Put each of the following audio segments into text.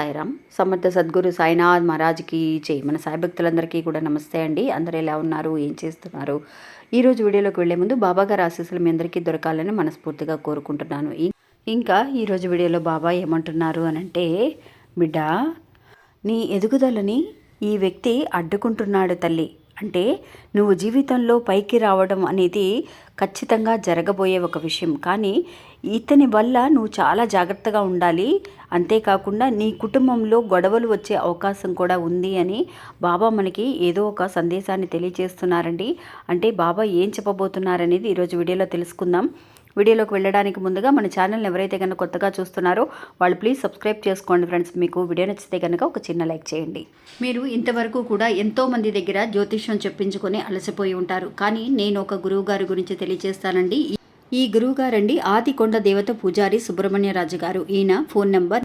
సాయిరామ్. సమర్థ సద్గురు సాయినాథ్ మహారాజ్కి చేయి మన సాయి భక్తులందరికీ కూడా నమస్తే అండి. అందరు ఎలా ఉన్నారు? ఏం చేస్తున్నారు? ఈరోజు వీడియోలోకి వెళ్ళే ముందు బాబాగారి ఆశీస్సులు మీ అందరికీ దొరకాలని మనస్ఫూర్తిగా కోరుకుంటున్నాను. ఇంకా ఈరోజు వీడియోలో బాబా ఏమంటున్నారు అని అంటే బిడ్డ నీ ఎదుగుదలని ఈ వ్యక్తి అడ్డుకుంటున్నాడు తల్లి. అంటే నువ్వు జీవితంలో పైకి రావడం అనేది ఖచ్చితంగా జరగబోయే ఒక విషయం. కానీ ఇతని వల్ల నువ్వు చాలా జాగ్రత్తగా ఉండాలి. అంతేకాకుండా నీ కుటుంబంలో గొడవలు వచ్చే అవకాశం కూడా ఉంది అని బాబా మనకి ఏదో ఒక సందేశాన్ని తెలియజేస్తున్నారండి. అంటే బాబా ఏం చెప్పబోతున్నారనేది ఈరోజు వీడియోలో తెలుసుకుందాం. వీడియోలోకి వెళ్ళడానికి ముందుగా మన ఛానల్ని ఎవరైతే కనుక కొత్తగా చూస్తున్నారో వాళ్ళు ప్లీజ్ సబ్స్క్రైబ్ చేసుకోండి ఫ్రెండ్స్ మీకు వీడియో నచ్చితే కనుక ఒక చిన్న లైక్ చేయండి. మీరు ఇంతవరకు కూడా ఎంతో మంది దగ్గర జ్యోతిష్యం చెప్పించుకొని అలసిపోయి ఉంటారు. కానీ నేను ఒక గురువు గారి గురించి తెలియజేస్తానండి. ఈ గురువు గారండి ఆదికొండ దేవత పూజారి సుబ్రహ్మణ్యరాజు గారు ఈయన phone number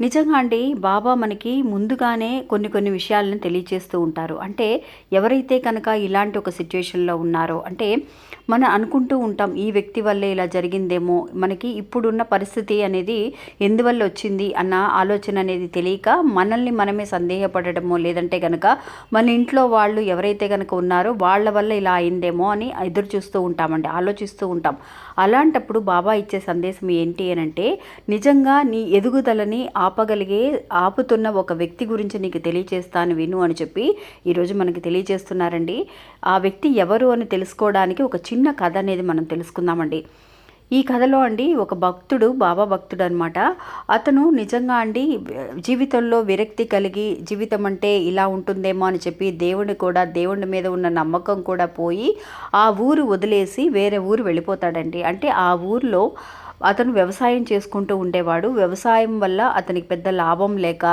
నిజంగా అండి బాబా మనకి ముందుగానే కొన్ని కొన్ని విషయాలను తెలియచేస్తూ ఉంటారు. అంటే ఎవరైతే కనుక ఇలాంటి ఒక సిచ్యువేషన్లో ఉన్నారో అంటే మనం అనుకుంటూ ఉంటాం ఈ వ్యక్తి వల్లే ఇలా జరిగిందేమో మనకి ఇప్పుడున్న పరిస్థితి అనేది ఎందువల్ల వచ్చింది అన్న ఆలోచన అనేది తెలియక మనల్ని మనమే సందేహపడటమో లేదంటే కనుక మన ఇంట్లో వాళ్ళు ఎవరైతే కనుక ఉన్నారో వాళ్ళ వల్ల ఇలా అయిందేమో అని ఎదురు చూస్తూ ఉంటామండి ఆలోచిస్తూ ఉంటాం. అలాంటప్పుడు బాబా ఇచ్చే సందేశం ఏంటి అని అంటే నిజంగా నీ ఎదుగుదలని ఆపగలిగే ఆపుతున్న ఒక వ్యక్తి గురించి నీకు తెలియచేస్తాను విను అని చెప్పి ఈరోజు మనకి తెలియజేస్తున్నారండి ఆ వ్యక్తి ఎవరు అని తెలుసుకోవడానికి ఒక చిన్న కథ అనేది మనం తెలుసుకుందామండి. ఈ కథలో అండి ఒక భక్తుడు బాబా భక్తుడు అనమాట అతను నిజంగా అండి జీవితంలో విరక్తి కలిగి జీవితం అంటే ఇలా ఉంటుందేమో అని చెప్పి దేవుని కూడా దేవుని మీద ఉన్న నమ్మకం కూడా పోయి ఆ ఊరు వదిలేసి వేరే ఊరు వెళ్ళిపోతాడండి. అంటే ఆ ఊరిలో అతను వ్యవసాయం చేసుకుంటూ ఉండేవాడు. వ్యవసాయం వల్ల అతనికి పెద్ద లాభం లేక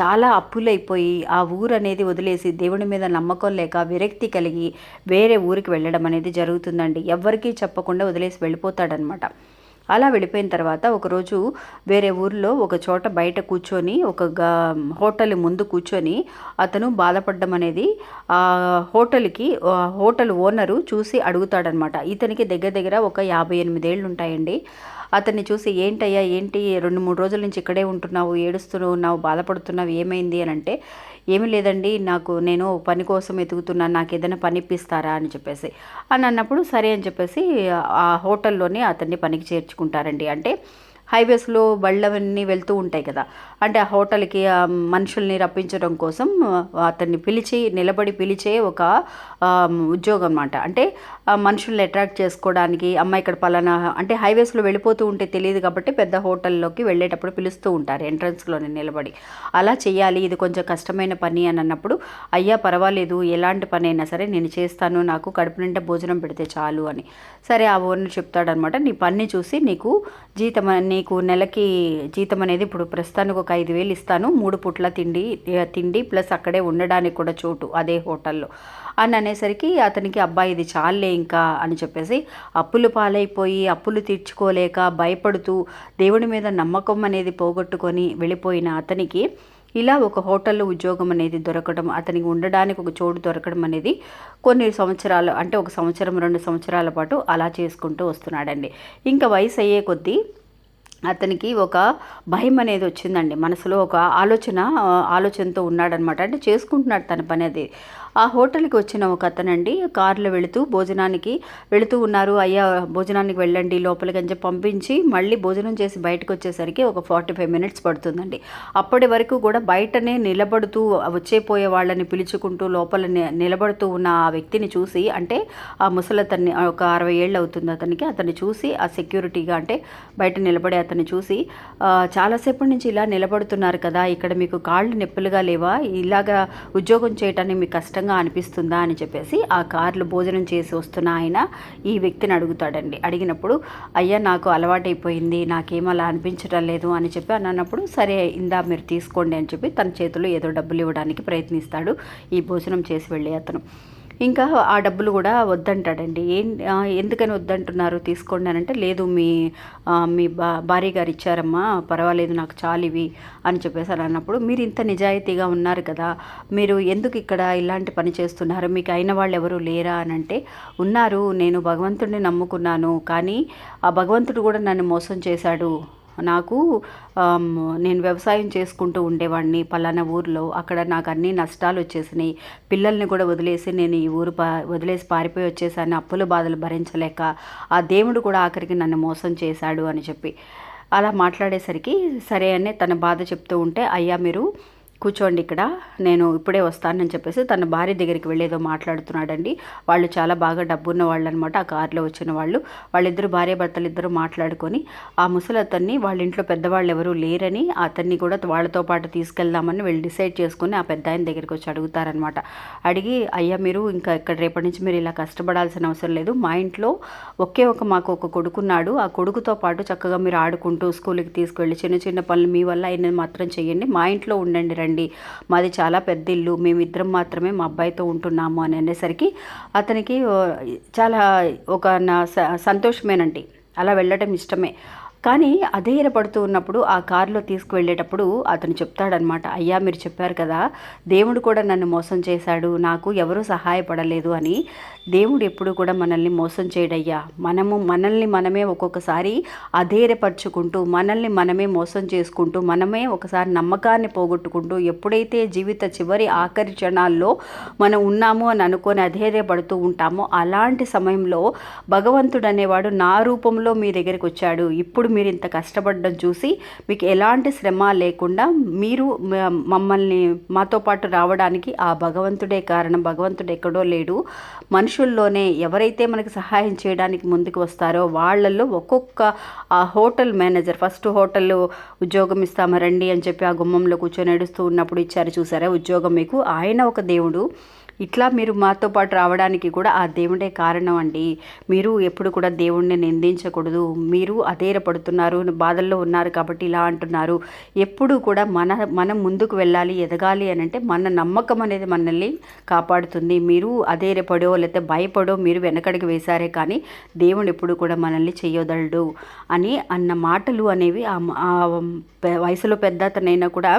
చాలా అప్పులైపోయి ఆ ఊరు అనేది వదిలేసి దేవుని మీద నమ్మకం లేక విరక్తి కలిగి వేరే ఊరికి వెళ్ళడం అనేది జరుగుతుందండి. ఎవ్వరికీ చెప్పకుండా వదిలేసి వెళ్ళిపోతాడనమాట. అలా వెళ్ళిపోయిన తర్వాత ఒకరోజు వేరే ఊర్లో ఒక చోట బయట కూర్చొని ఒక హోటల్ ముందు కూర్చొని అతను బాధపడడం అనేది ఆ హోటల్కి హోటల్ ఓనరు చూసి అడుగుతాడనమాట. ఇతనికి దగ్గర దగ్గర ఒక యాభై ఎనిమిదేళ్ళు ఉంటాయండి. అతన్ని చూసి ఏంటయ్యా ఏంటి? రెండు మూడు రోజుల నుంచి ఇక్కడే ఉంటున్నావు ఏడుస్తూ ఉన్నావు బాధపడుతున్నావు ఏమైంది? అని అంటే ఏమీ లేదండి నాకు నేను పని కోసం ఎతుకుతున్నాను నాకు ఏదైనా పని ఇప్పిస్తారా? అని చెప్పేసి. అని అన్నప్పుడు సరే అని చెప్పేసి ఆ హోటల్లోనే అతన్ని పనికి చేర్చుకుంటారండి. అంటే హైవేస్లో బళ్ళవన్నీ వెళ్తూ ఉంటాయి కదా. అంటే ఆ హోటల్కి మనుషుల్ని రప్పించడం కోసం అతన్ని పిలిచి నిలబడి పిలిచే ఒక ఉద్యోగం అనమాట అంటే మనుషుల్ని అట్రాక్ట్ చేసుకోవడానికి అమ్మాయి ఇక్కడ పలానా అంటే హైవేస్లో వెళ్ళిపోతూ ఉంటే తెలియదు కాబట్టి పెద్ద హోటల్లోకి వెళ్ళేటప్పుడు పిలుస్తూ ఉంటారు ఎంట్రన్స్లోనే నిలబడి. అలా చేయాలి ఇది కొంచెం కష్టమైన పని అని అన్నప్పుడు అయ్యా పర్వాలేదు ఎలాంటి పని అయినా సరే నేను చేస్తాను నాకు కడుపు నిండా భోజనం పెడితే చాలు అని. సరే ఆ ఓనర్ చెప్తాడనమాట నీ పని చూసి నీకు జీతం నీకు నెలకి జీతం అనేది ఇప్పుడు ప్రస్తుతానికి ఒక ఐదు వేలు ఇస్తాను. మూడు పుట్ల తిండి తిండి ప్లస్ అక్కడే ఉండడానికి కూడా చోటు అదే హోటల్లో. అని అనేసరికి అతనికి అబ్బాయి ఇది చాలే ఇంకా అని చెప్పేసి అప్పులు పాలైపోయి అప్పులు తీర్చుకోలేక భయపడుతూ దేవుడి మీద నమ్మకం అనేది పోగొట్టుకొని వెళ్ళిపోయిన అతనికి ఇలా ఒక హోటల్లో ఉద్యోగం అనేది దొరకడం అతనికి ఉండడానికి ఒక చోటు దొరకడం అనేది కొన్ని సంవత్సరాలు అంటే ఒక సంవత్సరం రెండు సంవత్సరాల పాటు అలా చేసుకుంటూ వస్తున్నాడండి. ఇంకా వయసు అయ్యే కొద్దీ అతనికి ఒక భయం అనేది వచ్చిందండి. మనసులో ఒక ఆలోచన ఆలోచనతో ఉన్నాడనమాట. అంటే చేసుకుంటున్నాడు తన పని అది. ఆ హోటల్కి వచ్చిన ఒక అతనండి కారులో వెళుతూ భోజనానికి వెళుతూ ఉన్నారు. అయ్యా భోజనానికి వెళ్ళండి లోపలికి అని చెప్పి పంపించి మళ్ళీ భోజనం చేసి బయటకు వచ్చేసరికి ఒక ఫార్టీ ఫైవ్ మినిట్స్ పడుతుందండి. అప్పటి వరకు కూడా బయటనే నిలబడుతూ వచ్చేపోయే వాళ్ళని పిలుచుకుంటూ లోపల నిలబడుతూ ఉన్న ఆ వ్యక్తిని చూసి అంటే ఆ ముసలతన్ని ఒక అరవై ఏళ్ళు అవుతుంది అతనికి అతన్ని చూసి ఆ సెక్యూరిటీగా అంటే బయట నిలబడే అతన్ని చూసి చాలాసేపటి నుంచి ఇలా నిలబడుతున్నారు కదా ఇక్కడ మీకు కాళ్ళు నొప్పులుగా లేవా ఇలాగా ఉద్యోగం చేయటానికి మీకు కష్టంగా కష్టంగా అనిపిస్తుందా అని చెప్పేసి ఆ కార్లో భోజనం చేసి వస్తున్న ఆయన ఈ వ్యక్తిని అడుగుతాడండి. అడిగినప్పుడు అయ్యా నాకు అలవాటైపోయింది నాకేం అలా అనిపించడం లేదు అని చెప్పి అని అన్నప్పుడు సరే ఇందా మీరు తీసుకోండి అని చెప్పి తన చేతిలో ఏదో డబ్బులు ఇవ్వడానికి ప్రయత్నిస్తాడు. ఈ భోజనం చేసి వెళ్ళే అతను. ఇంకా ఆ డబ్బులు కూడా వద్దంటాడండి. ఏం ఎందుకని వద్దంటున్నారు? తీసుకోండి అని అంటే లేదు మీ మీ బా భార్య గారు ఇచ్చారమ్మా పర్వాలేదు నాకు చాలు ఇవి అని చెప్పేసి అని అన్నప్పుడు మీరు ఇంత నిజాయితీగా ఉన్నారు కదా మీరు ఎందుకు ఇక్కడ ఇలాంటి పని చేస్తున్నారు? మీకు అయిన వాళ్ళు ఎవరు లేరా? అని అంటే ఉన్నారు నేను భగవంతుడిని నమ్ముకున్నాను కానీ ఆ భగవంతుడు కూడా నన్ను మోసం చేశాడు నాకు నేను వ్యవసాయం చేసుకుంటూ ఉండేవాడిని పలానా ఊర్లో. అక్కడ నాకు అన్ని నష్టాలు వచ్చేసినాయి. పిల్లల్ని కూడా వదిలేసి నేను ఈ ఊరు పా వదిలేసి పారిపోయి వచ్చేసాను. అప్పుల బాధలు భరించలేక ఆ దేవుడు కూడా ఆఖరికి నన్ను మోసం చేశాడు అని చెప్పి. అలా మాట్లాడేసరికి సరే అని తన బాధ చెప్తూ ఉంటే అయ్యా మీరు కూర్చోండి ఇక్కడ. నేను ఇప్పుడే వస్తానని చెప్పేసి తన భార్య దగ్గరికి వెళ్ళేదో మాట్లాడుతున్నాడండి. వాళ్ళు చాలా బాగా డబ్బున్న వాళ్ళు అనమాట ఆ కారులో వచ్చిన వాళ్ళు. వాళ్ళిద్దరు భార్య భర్తలు ఇద్దరు మాట్లాడుకొని ఆ ముసలి అతన్ని వాళ్ళ ఇంట్లో పెద్దవాళ్ళు ఎవరూ లేరని అతన్ని కూడా వాళ్ళతో పాటు తీసుకెళ్దామని వీళ్ళు డిసైడ్ చేసుకుని ఆ పెద్ద ఆయన దగ్గరికి వచ్చి అడుగుతారనమాట. అడిగి అయ్యా మీరు ఇంకా ఇక్కడ రేపటి నుంచి మీరు ఇలా కష్టపడాల్సిన అవసరం లేదు. మా ఇంట్లో ఒకే ఒక మాకు ఒక కొడుకున్నాడు. ఆ కొడుకుతో పాటు చక్కగా మీరు ఆడుకుంటూ స్కూల్కి తీసుకువెళ్ళి చిన్న చిన్న పనులు మీ వల్ల అయినది మాత్రం చేయండి మా ఇంట్లో ఉండండి రండి మాది చాలా పెద్ద ఇల్లు. మేమిద్దరం మాత్రమే మా అబ్బాయితో ఉంటున్నాము అని అనేసరికి అతనికి చాలా ఒక నా స- సంతోషమేనండి. అలా వెళ్ళటం ఇష్టమే. కానీ అధైర్యపడుతూ ఉన్నప్పుడు ఆ కారులో తీసుకువెళ్ళేటప్పుడు అతను చెప్తాడనమాట అయ్యా మీరు చెప్పారు కదా దేవుడు కూడా నన్ను మోసం చేశాడు నాకు ఎవరూ సహాయపడలేదు అని. దేవుడు ఎప్పుడు కూడా మనల్ని మోసం చేయడయ్యా. మనము మనల్ని మనమే ఒక్కొక్కసారి అధైర్యపరుచుకుంటూ మనల్ని మనమే మోసం చేసుకుంటూ మనమే ఒకసారి నమ్మకాన్ని పోగొట్టుకుంటూ ఎప్పుడైతే జీవిత చివరి ఆఖరి క్షణాల్లో మనం ఉన్నాము అని అనుకొని అధైర్యపడుతూ ఉంటామో అలాంటి సమయంలో భగవంతుడు అనేవాడు నా రూపంలో మీ దగ్గరికి వచ్చాడు. ఇప్పుడు మీరు ఇంత కష్టపడడం చూసి మీకు ఎలాంటి శ్రమ లేకుండా మీరు మమ్మల్ని మాతో పాటు రావడానికి ఆ భగవంతుడే కారణం భగవంతుడు ఎక్కడో లేడు. మనుషుల్లోనే ఎవరైతే మనకి సహాయం చేయడానికి ముందుకు వస్తారో వాళ్ళల్లో ఒక్కొక్క ఆ హోటల్ మేనేజర్ ఫస్ట్ హోటల్ ఉద్యోగం ఇస్తామా రండి అని చెప్పి ఆ గుమ్మంలో కూర్చొని నడుస్తూ ఉన్నప్పుడు ఇచ్చారు చూసారా? ఉద్యోగం మీకు. ఆయన ఒక దేవుడు. ఇట్లా మీరు మాతో పాటు రావడానికి కూడా ఆ దేవుడే కారణం అండి. మీరు ఎప్పుడు కూడా దేవుణ్ణి నిందించకూడదు. మీరు అధైర్యపడుతున్నారు బాధల్లో ఉన్నారు కాబట్టి ఇలా అంటున్నారు. ఎప్పుడు కూడా మన మనం ముందుకు వెళ్ళాలి ఎదగాలి అని అంటే మన నమ్మకం అనేది మనల్ని కాపాడుతుంది. మీరు అధైర్యపడో లేకపోతే భయపడో మీరు వెనకడికి వేశారే కానీ దేవుడు ఎప్పుడు కూడా మనల్ని చేయొదలడు అని అన్న మాటలు అనేవి ఆ వయసులో పెద్ద అతనైనా కూడా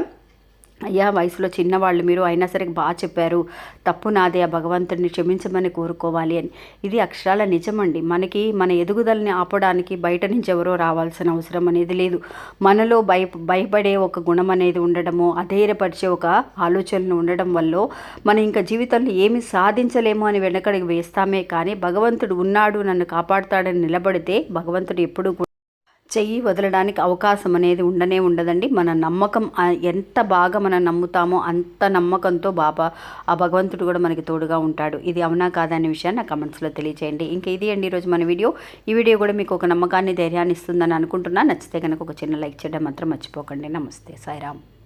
అయ్యా వయసులో చిన్నవాళ్ళు మీరు అయినా సరే బాగా చెప్పారు. తప్పు నాదే ఆ భగవంతుడిని క్షమించమని కోరుకోవాలి అని. ఇది అక్షరాల నిజమండి. మనకి మన ఎదుగుదలని ఆపడానికి బయట నుంచి ఎవరో రావాల్సిన అవసరం అనేది లేదు. మనలో భయ భయపడే ఒక గుణం అనేది ఉండడము అధైర్యపరిచే ఒక ఆలోచనలు ఉండడం వల్ల మనం ఇంకా జీవితంలో ఏమి సాధించలేము అని వెనకడికి వేస్తామే. కానీ భగవంతుడు ఉన్నాడు నన్ను కాపాడుతాడని నిలబడితే భగవంతుడు ఎప్పుడు చెయ్యి వదలడానికి అవకాశం అనేది ఉండనే ఉండదండి. మన నమ్మకం ఎంత బాగా మనం నమ్ముతామో అంత నమ్మకంతో బాబా ఆ భగవంతుడు కూడా మనకి తోడుగా ఉంటాడు. ఇది అవునా కాదా అనే విషయాన్ని నా కమెంట్స్లో తెలియచేయండి. ఇంకా ఇది అండి ఈరోజు మన వీడియో. ఈ వీడియో కూడా మీకు ఒక నమ్మకాన్ని ధైర్యాన్ని ఇస్తుందని అనుకుంటున్నా. నచ్చితే కనుక ఒక చిన్న లైక్ చేయడం మాత్రం మర్చిపోకండి. నమస్తే. సాయిరామ్.